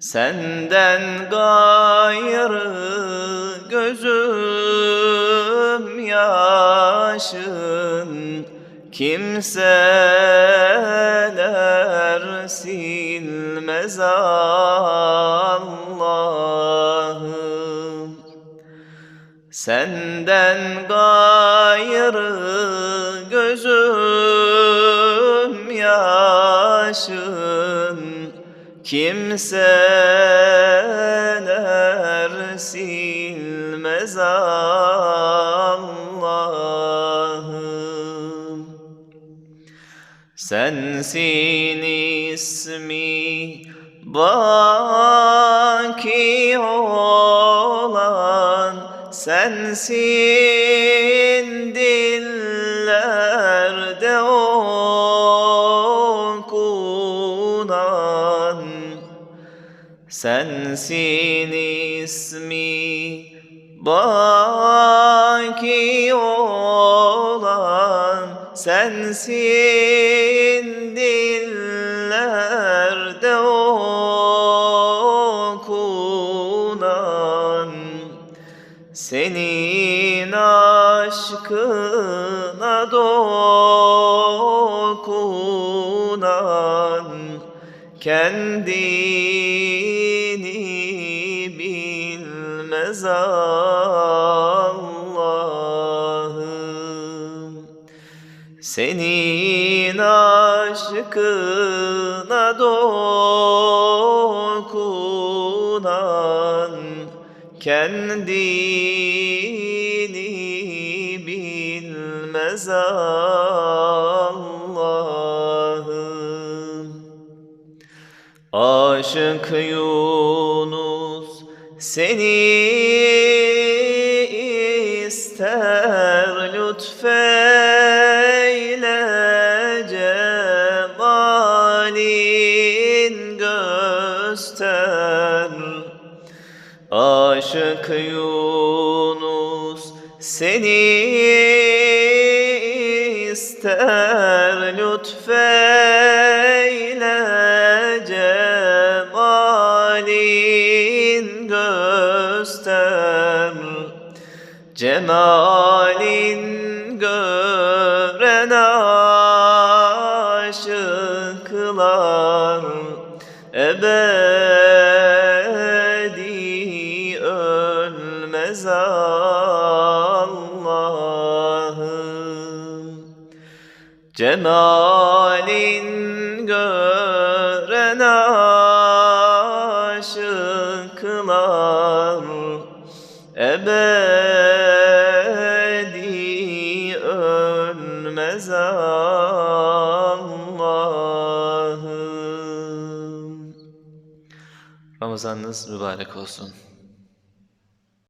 Senden gayrı gözüm yaşın. Kimseler silmez Allah'ım. Senden gayrı gözüm yaşın Kimseler silmez Allah'ım. Sensin ismi baki olan Sensin dillerde okunan Sensin ismi baki olan Sensin dillerde okunan Senin aşkına dokunan kendini Allah'ım. Senin aşkına dokunan kendini bilmez Allah'ım. Aşık Yunus seni ister lütfeyle cemalin göster. Aşık Yunus seni ister lütfeyle Cemalin gören aşıklar ebedi ölmez Allah'ım. Cemalin gören aşıklar ebedi Ramazanınız mübarek olsun.